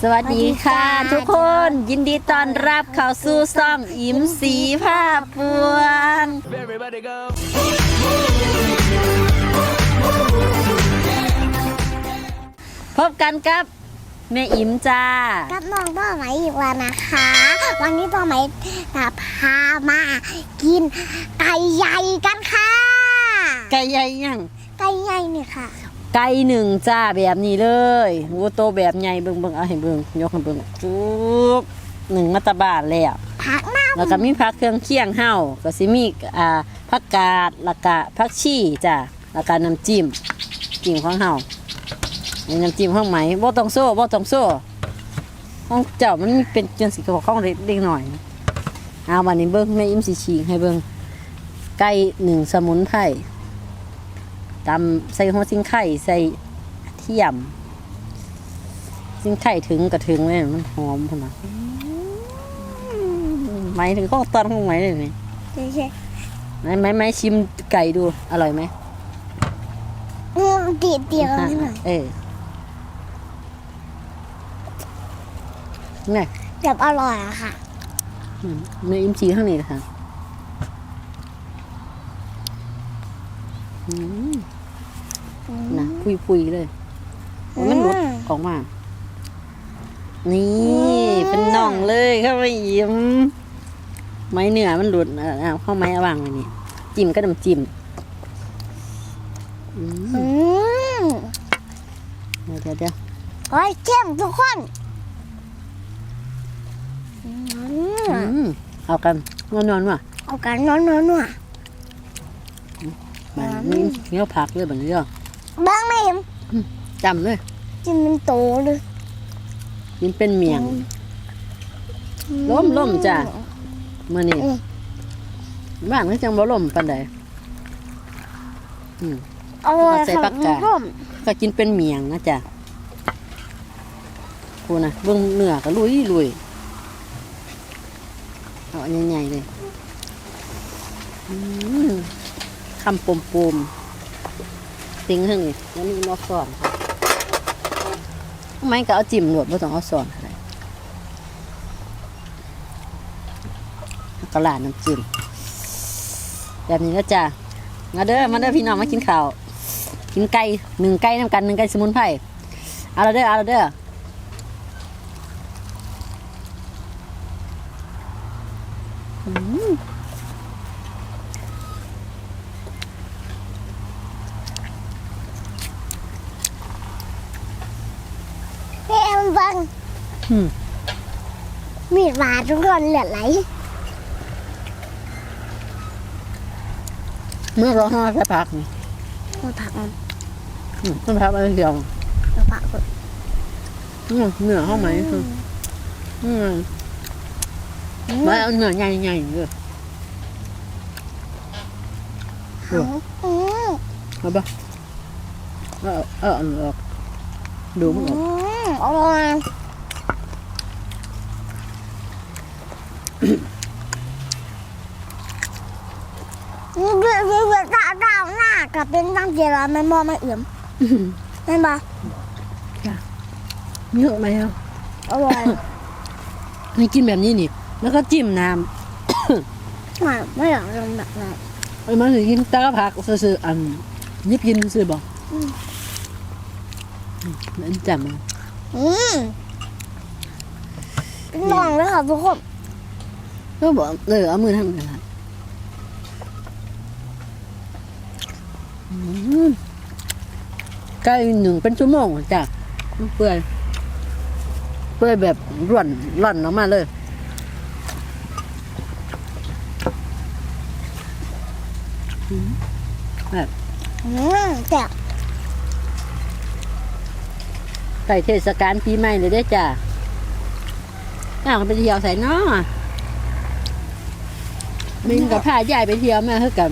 สวัสดีค่ะสวัสดีค่ะ ทุกคนยินดีต้อนรับเข้าสู่ซ่องอิมสีผ้าปวง Everybody go. พบกันกับแม่อิมจ้า กับน้องป้าไหมอีกแล้วนะคะ วันนี้ป้าไหมจะพามากินไก่ใหญ่กันค่ะ ไก่ใหญ่ยังไก่ใหญ่นี่ค่ะ ไก่หนึ่งจ้าแบบนี้เลยวัวโตแบบใหญ่เบิ่งเบิ่งเอาให้เบิ่งยกให้เบิ่งจุ๊บหนึ่งมาตาบาทแล้วผักหน้าแล้วก็มีผักเครื่องเคียงเฮาก็สิมีอ่าผักกาดแล้วก็ผักชีจ้ะแล้วก็น้ำจิ้มจิ้มของเฮานี่น้ำจิ้มของไหมบ่ต้องโซ่บ่ต้องโซ่ของเจ้ามันมีเป็นจังสิของของเล็กๆหน่อยเอาวันนี้เบิ่งแม่อิ่มสิฉีกให้เบิ่งไก่หนึ่งสมุนไพร ตำใส่หัวซิงไข่ใส่เทียมซิงไข่ถึงก็ถึงเลยมันหอมพุ่นน่ะหมายถึงข้อตอนของไหมเลยนี่ใช่ใช่ไหมไหมไหมชิมไก่ดูอร่อยไหมอืมตีเตียวนิดหน่อยเออนี่แบบอร่อยอะค่ะอืมเนื้ออิมชีข้างนี้นะคะอืมนะ พุยพุยๆเลยโอ้ยมันหลุดออกมา นี่เป็นน่องเลยเข้าไปยิ้มไม้เนื้อมันหลุดเอาเอาเข้าไม้เอาวางไว้นี่จิ้มก็น้ำจิ้มอืมอืมเดี๋ยวเดี๋ยวเดี๋ยวโอ้ยเข้มทุกคนอืมอืมเอากันนอนนอนๆว่ะเอากันนอนนอนนัวแบบนี้เนี้ยผักเลยแบบนี้ก็เบ้างไหมเอ็มจำเลยกินเป็นโตเลยกินเป็นเมียง ล้มล้มจ้ะมื่อนี้อืมบ้านก็จังบ่ล่มปานใดอืมอร่อยใส่ค่ะผักกาดคุณผู้ชมก็กินเป็นเมียงนะจ๊ะกูนะเบิ่งเนื้อก็ลุยลุยเอาอันใหญ่ๆเลยอืมคำปมปมๆ ติ้งเท่านี้แล้วมีมอสอนค่ะทำไมก็เอาจิ้มหนวดไม่ต้องเอาสอนอะไรแล้วก็ลาดน้ำจิ้มแบบนี้นะจ๊ะมาเด้อมาเด้อพี่น้องมากินข้าวกินไก่หนึ่งไก่น้ำกันหนึ่งไก่สมุนไพรเอาละเด้อเอาละเด้อพี่เอ็มเบัง อื มมีดบาดทุกคนเหลือไหลเมื่อเราห้าแค่พักนี่มาผักมันอืมต้องพักอะไรเดียวมาผักก่อนอืมเนื้อเข้าไหมอืมอืมไม่เอาเนื้อใหญ่ๆเลยอืมอืมเอาปะเอาเอาเอาออกดูมันออกอืมอร่อยเบื่อเบื่อเบื่อดาวดาวหน้ากับเป็นตั้งเจริญมันมองไม่เอื่อมเห็นปะเยอะไหมอะอร่อยนี่กินแบบนี้นี่ แล้วก็จิ้มน้ไม่ไม่อยากทำแบบนั้นำไอ้มันสิกินตะกะผักซื่อๆอันยิบกินซื่อๆบอกอืมอืมนั่นจำเอาอืมเป็นลองเลยค่ะทุกคนก็บอกเออเอามือทำกันละ อืมไก่หนึ่งเป็นชั่วโมงจ้ะมันเปื่อยเปื่อยแบบร่วนร่อนออกมาเลยอืมแบบอืมแต่ไก่เทศกาลปีใหม่เลยได้อจ้ะน่าไปเที่ยวใส่น้อมินกับพายายไปเที่ยวมาคือกัน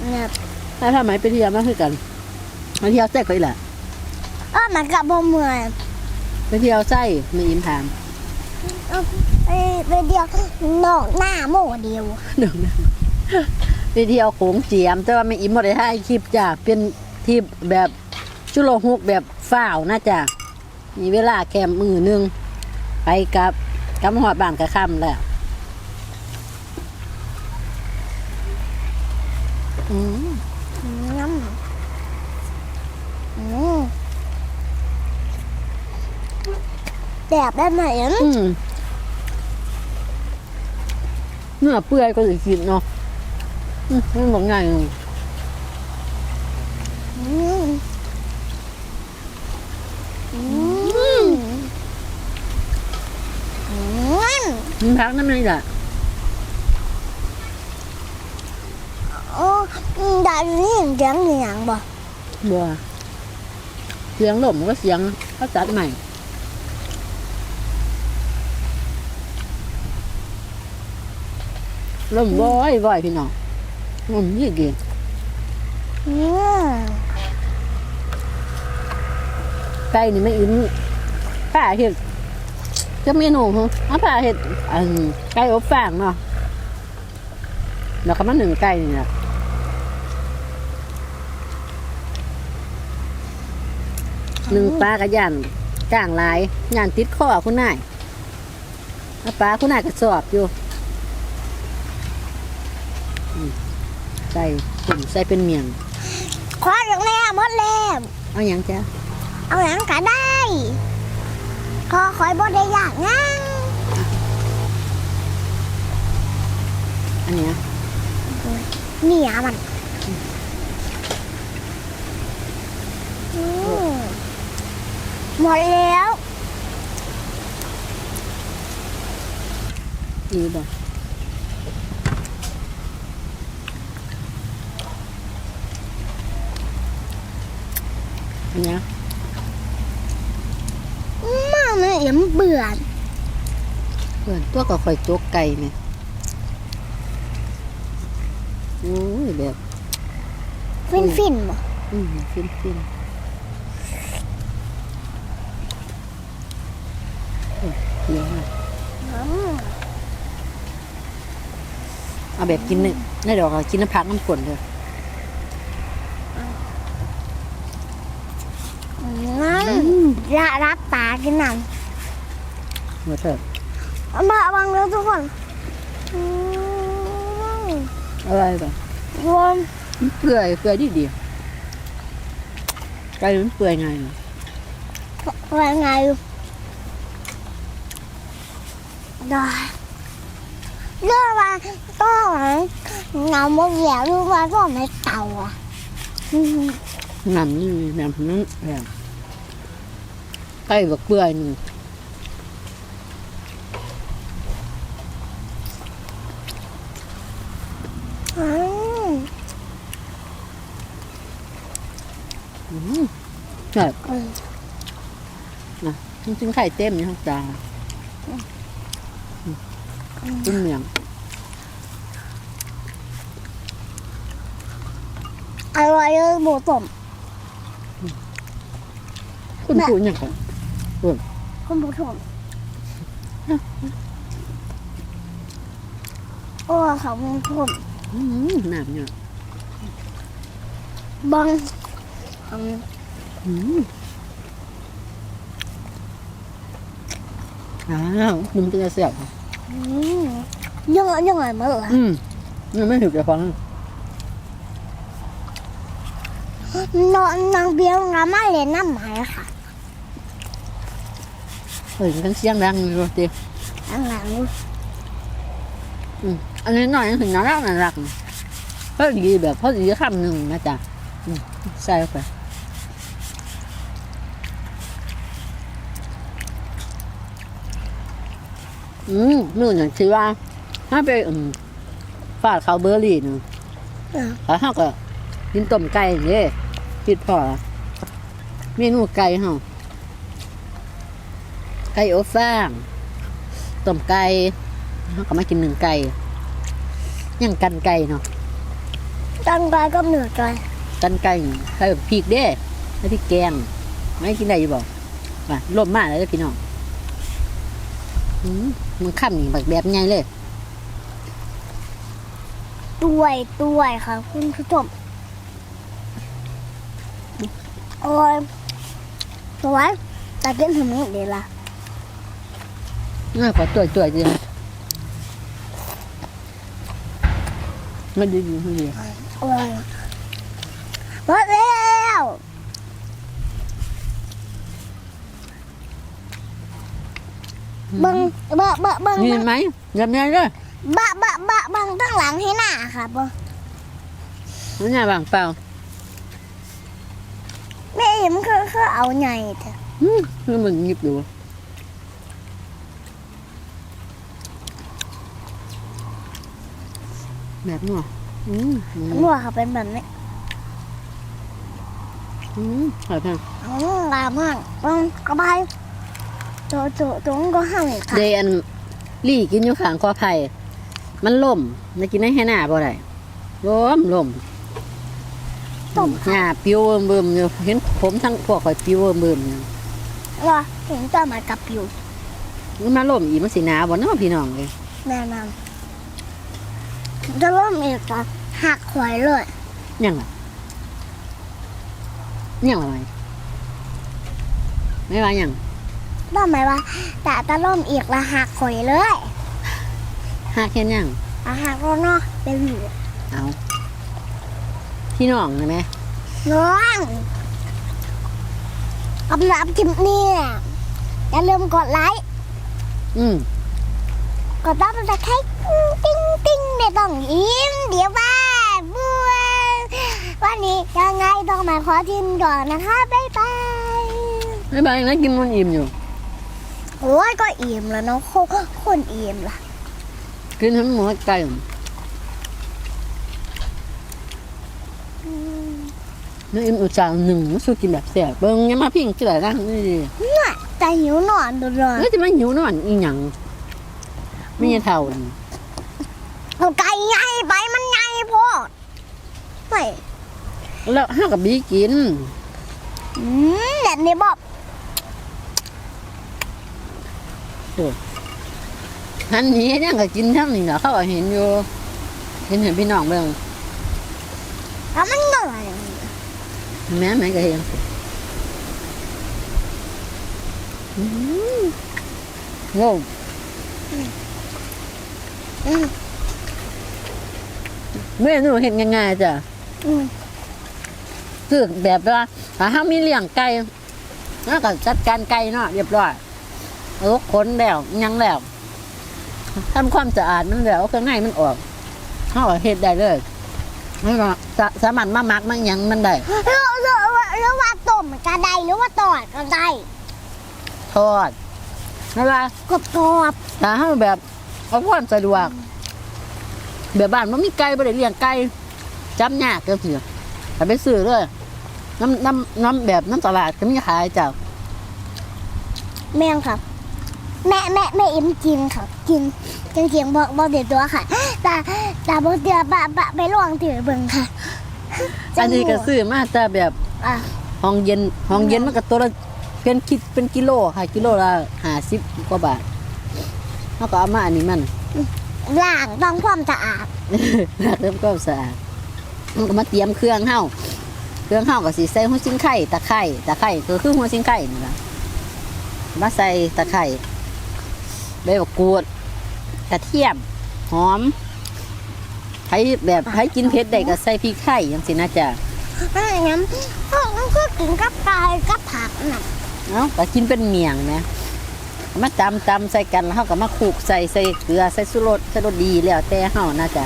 เนี่ย ถ้าทำไมไปเที่ยวมาคือกันมาเที่ยวแซ่ก็อีหละเออมันกับบ่เมื่อยไปเที่ยวไส้ไม่อิมถามเอาไปไปเดียวนอกหน้าโมเดียวเดี๋ยวนะไปเที่ยวโขงเจียม แต่ว่าไม่อิมบ่ได้ถ่ายคลิปจ้ะเป็นทริปแบบชุโลฮุกแบบฝ้าวนะจ้ะมีเวลาแค่มือหนึงอไปกับกับหอดบ้านกระค่ำแล้วอืม น้ำอืม แดบได้ไหมอะอืมเนื้อเปื่อยก็สิกินเนาะอืมมันบอกง่ายอืมอืมอืมมันพักน้ำมันแหละโอ้ได้ยินเสียงเสียงบ่บัวเสียงลมก็เสียงเขาจัดใหม่ ลมบ่อยบ่อยพี่น้องลมยี่กี่อืมไก่นี่ไม่อิ่มป้าเห็ดจะเมนูฮะเอาป้าเห็ดอันไก่อบฟางเนาะแล้วก็มาหนึ่งไก่นี่แหละหนึ่งปลากระยันกลางลายยันติดข้อคุณนายปลาคุณนายก็สอบอยู่อืม ใส่ผมใส่เป็นเมียงขอจากแม่หมดแล้วเอาอย่างจ้ะเอาหยังก็ได้ขอคอยบ่ได้อยากงั้งอันเนี้ยเนี่ยมันอืมหมดแล้วดีบ่อัน เนี้ยมาไม่เอ็มเบื่อเพื่อนตัวก็ค่อยตัวไก่เนี่ยโอ้ยแบบฟินฟินบ่อืมฟินฟินโอ้ยเดี๋ยวนะอืมเอาแบบกินเนี่ยในดอกอะกินน้ำพักน้ำฝนเลย อืม ละรับตากินน้หัวเถอะำเอามาบังแล้วทุกคนอืมอะไรแบบรวมมันเปื่อยเปื่อยดีดีไก่มันเปื่อยไงเนอะว่าไงได้เรื่องว่าก็หลังเงาโมเหี่ยวรู้ว่าก็ไม่เต่าอะอืมน้ำนี่น้ำนั้นแบบไก่แบบเปื่อยหนึ่งอืมแบบอืมจริงๆไข่เต็มอยู่ทั้งตาเป็นเมียงอร่อยเลยหมูต้มคุณพูดอย่าง ไรคุณผู้ชมโอ้เขาหมูต้มอืมน้ำเนี่ยบังอืมอืมอ้าวนุ่มตัวเสียบอืมยังไงยังไงมาเหรออืมยังไม่ถึงจะฟังนอนนางเบี้ยวงามาเล่นน้ำหมายค่ะ เฮ้ยมันเสียงดังอยู่เดียวอันหลังอันนี้หน่อยถึงน่ารักน่ารักพอดีแบบพอดีคำหนึ่งนะจ๊ะใส่ไปอืมนู่นอย่างที่ว่าถ้าไปอืมฟาดเขาเบอร์รี่นาะอะแล้วเขาก็กินต้มไก่เนี่ยคิดพอเมนูไก่เฮา ไก่อบฟางต้มไก่เขาก็มากินหนึ่งไก่ย่างกันไก่เนาะตั้งกายก็เหนื่อยใจกันไก่ใส่พริกเด้แล้วพริกแกงไม่กินได้อยู่บ่ว่าลมมากเลยเด้อพี่น้องอืมมันข้ามนี่แบบแบบใหญ่เลยด้วยด้วยค่ะ คุณผู้ชมโอ้ยสวยแต่กินถึงนี้เดี๋ยวละ น่าขอตัวตัวจริงไม่ดีดีไม่ดีหมดแล้วบิ่งบิ่งบิ่งเบิ่งนี่เบิ่งไหมยับยั้งเลยบะบะบะบิ่งตั้งหลังให้หน้าค่ะบิ่งมันน่าบางเปล่าแม่เห็นคือคือเอาใหญ่เถอะอืมคือมันหยิบอ แบบนี้เหรออืมอืมหัวเขาเป็นแบบนี้อืมหอยแพงอืมลามากเบิ่งกระบายโจโจตรงก็ห้างอีกค่ะเดอันลี่กินอยู่ข้างกอไผ่มันล่มไม่กินได้แค่หน้าบ่ได้ล่มล่มต้มหญ้าปิวเบิ่มเบิ่มอยู่เห็นผมทั้งพวกข่อยปิวเบิ่มเบิ่มอยู่ว่าเห็นตัวมากับอยู่มันมาล่มอีกมันสิหนาวบ่เนาะพี่น้องเลยแนะนำ จะเริ่มอีกค่ะหักหวยเลยยังล่ะยังล่ะไหมไม่ว่ายังได้ไหมว่าแต่จะเริ่มอีกละหักหวยเลยหาแค่ยังอาหักแล้วเนาะเป็นอยู่เอาพี่น้องใช่ไหมน้องกำลังจิมเนี่ยอย่าลืมกดไลค์อืมกดตั้งแต่แค่ติ้งติ้ง ไม่ต้องยิ้มเดี๋ยวบ้าบัววันนี้ยังไงต้องมาขอทิมก่อนนะคะบ๊ายบายไม่บายนะกินมันอิ่มอยู่โอ้ยก็อิ่มแล้วเนาะคนคนอิ่มล่ะ กินทั้งหมดไก่นี่อิ่มอุตส่าห์หนึ่งมันสู้กินแบบแสบเบิ่งยังมาพิงเกลือนะนี่ดิน่ะแต่หิวนอนดูเลยแล้วจะมาหิวนอนอีหยังไม่ใช่เท่า นี่เอาไก่ใหญ่ไปมันใหญ่โพอดไม่แล้วห้ากับบีกินอืมแบบนี้บอกทันนี้ยังก็กินทั้งนี้เนาะเขาก็เห็นอยู่ เห็นเห็นพี่น้องเบิ่งแล้วมันเหนื่อยแม่แม่ก็เห็นอืมโง่อืม เมนูเห็นง่ายๆจ้ะอืมคือแบบว่าถ้าเฮามีเลี้ยงไก่แล้วก็จัดการไก่เนาะเรียบร้อยเออขนแล้วหยังแล้วทำความสะอาดมันแล้วเอาเครื่องในมันออกเฮาก็เฮ็ดได้เลยแล้วก็สะสามารถมาหมักมาหยังมันได้หรือหรือว่าหรือว่าต้มก็ได้หรือว่าตอดก็ได้ทอดแล้วก็กรอบกรอบถ้าเฮาแบบเอาความสะดวก แบบบ้านมันมีไก่บ่ได้เลี้ยงไก่จำยากก็คือถ้าไปซื้อเลยน้ำน้ำน้ำแบบน้ำตลาดก็มีขายจ้ะแม่งค่ะแม่แม่แม่อิ่มกินค่ะกินจริงๆบอกบอกเดี๋ยวตัวค่ะแต่แต่บอกเดี๋ยวบะบะไปลองถือเบิ่งค่ะอันนี้ก็ซื้อมาแต่แบบอะห้องเย็นห้องเย็นมันก็ตัวละเป็นคิดเป็นกิโลค่ะ กิโลละห้าสิบกว่าบาทเขาก็เอามาอันนี้มัน ล้างต้องความสะอาดเริ่มก็สะอาดมันก็มาเตรียมเครื่องเฮาเครื่องเฮาก็สิใส่หัวซิงไข่ตะไคร่ตะไคร่ก็คือหัวซิงไข่นี่ล่ะมาใส่ตะไคร่ใบมะกรูดกระเทียมหอมใครแบบใครกินเผ็ดได้ก็ใส่พริกไทยอย่างสินะจ๊ะอะไรงั้นพวกนั้นก็กินกับไก่กับผักน่ะเอ้าก็กินเป็นเมียงนะ มาตำตำใส่กันแล้วเขาก็มาคลุกใส่ใส่เกลือใส่สุรสใส่รสดีแล้วแต่เฮานะจ๊ะ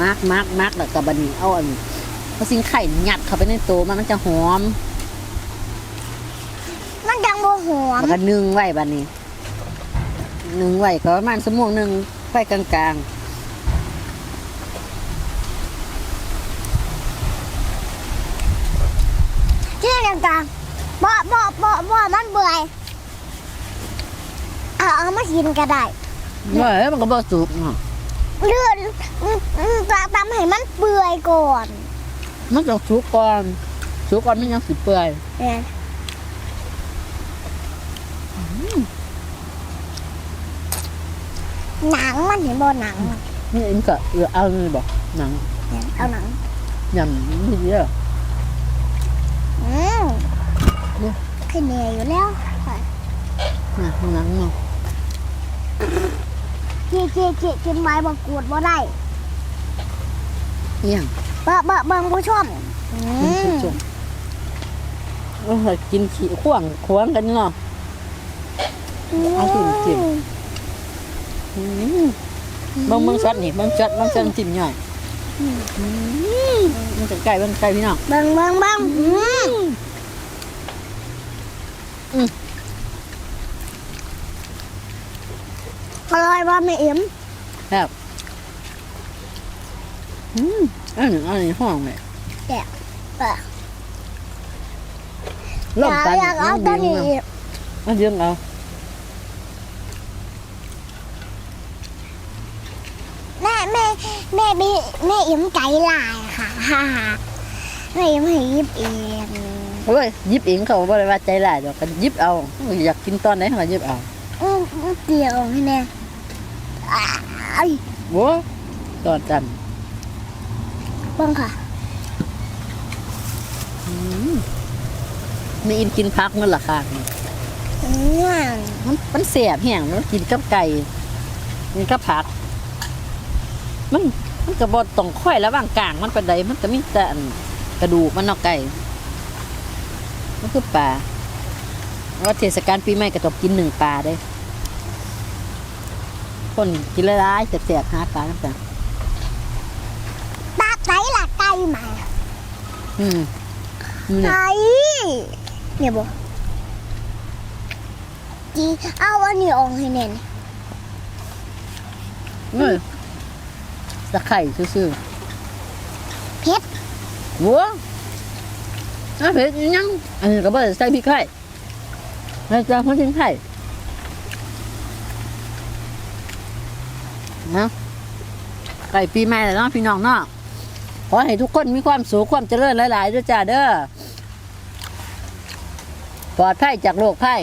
มักมักมักแล้วก็บัดนี้เอาอันเอาสิ่งไข่ยัดเข้าไปในโตมันมันจะหอมมันยังโมหอมแล้วก็นึ่งไว้บัดนี้นึ่งไว้ก็ประมาณชั่วโมงหนึ่งไฟกลางที่ต่างๆบ่บ่บ่บ่มันเบื่อย เอาเอามากินก็ได้ๆว่าเอ้ยมันก็บ่สุกเนาะเลื่อนอืมอืมจะทำให้มันเปื่อยก่อนมันต้องสุกก่อนสุกก่อนมันยังสิเปื่อยเนี่ยหนังมันเห็นบ่หนังมันนี่เอ็มก็เออเอาเลยบอกหนังเนี่ยเอาหนังยำนี่เยอะอืมเนี่ยขึ้นเหนื่อยอยู่แล้วนะหนังเนาะ เจี๊ยเจี๊ยเจี๊ยกินไม้บกรูดบ่ได้เอี่ยเบะเบะเบิ่งผู้ชมอืมชมโอ้ยกินขี้ข่วงขวงกันเนาะ เอาจิ้มจิ้ม อืมเบางเบางช็อตนี่เบางช็อตเบางช็อตจิ้มย่อยอืมมันจะไก่มันไก่พี่น้องเบิ่งเบิ่งเบิ่งอืมอืม อร่อยว่าแม่เอ็มครับอืมอันนี้อันนี้ห้องเลยเออลมตันอยากเอาตัวนี้อีกมันยืงเอาแม่แม่แม่บีแม่เอ็มใจลายค่ะฮ่าฮ่าแม่เอ็มให้ยิบเองโอ้ยหยิบเองเขาบ่ได้ว่าใจร้ายดอกกันยิบเอา อยากกินตอนไหนเขาก็หยิบเอาอืมเดียวให้ แน่อ้ายโว้ตอนจันเบิ่งค่ะอืมไม่อินกินพักมันล่ะค่ะอืมมันมันเสียบแห้งมันกินกับไก่กินกับผัก มันมันกระบอกตรงค่อยระหว่างกลาง มันเป็นไดมันก็มีแต่อันกระดูกมันเนอกไก่มันคือปลาว่าเทศกาลปีใหม่ก็ต้องกินหนึ่งปลาได้ คนกินละลายๆแสบๆหาปลาน้ำกันตาไหนล่ะไก่มาอืมนี่เนี่ยไก่เนี่ยบ่จีเอาอันนี้ออกให้แน่นเอ้ยตะไคร่ซื่อเผ็ดๆหัวน้าเผ็ดอีหยังอันนี้ก็บ่ได้ใส่พริกไข่แล้วจะพันทิ้งไข่ นะไก่ปีใหม่แล้วเนาะพี่น้องเนาะขอให้ทุกคนมีความสุขความเจริญหลายๆด้วยจ้าเด้อปลอดภัยจากโรคภัย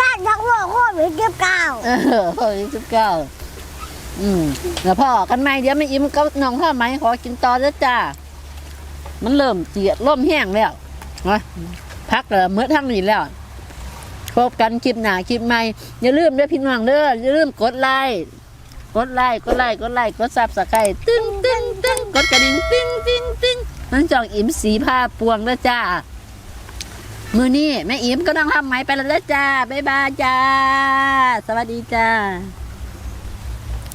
ด้านทักโลกโคตรวิเก็บเก้าเออโอ้ยสิบเก้าอืมแล้วพ่อกันไหมเดี๋ยวไม่อิ่มก็น้องข้าไหมขอกินต่อเด้อจ้า มันเริ่มเจียดร่มแห้งแล้วนะพักแล้วเมื่อทั้งนี้แล้วพบกันคลิปหน้าคลิปใหม่อย่าลืมเด้อพี่น้องเด้ออย่าลืมกดไลค์ กดไลค์กดไลค์กดไลค์กดซับสไครต์ตึ้งตึ้งตึ้งกดกระดิ่งตึ้งตึ้งตึ้งนั่นจองอิ่มสีผ้าปวงแล้วจ้ามือนี้แม่อิ่มก็ต้องทำไหมไปแล้วจ้าบ๊ายบายจ้า สวัสดีจ้า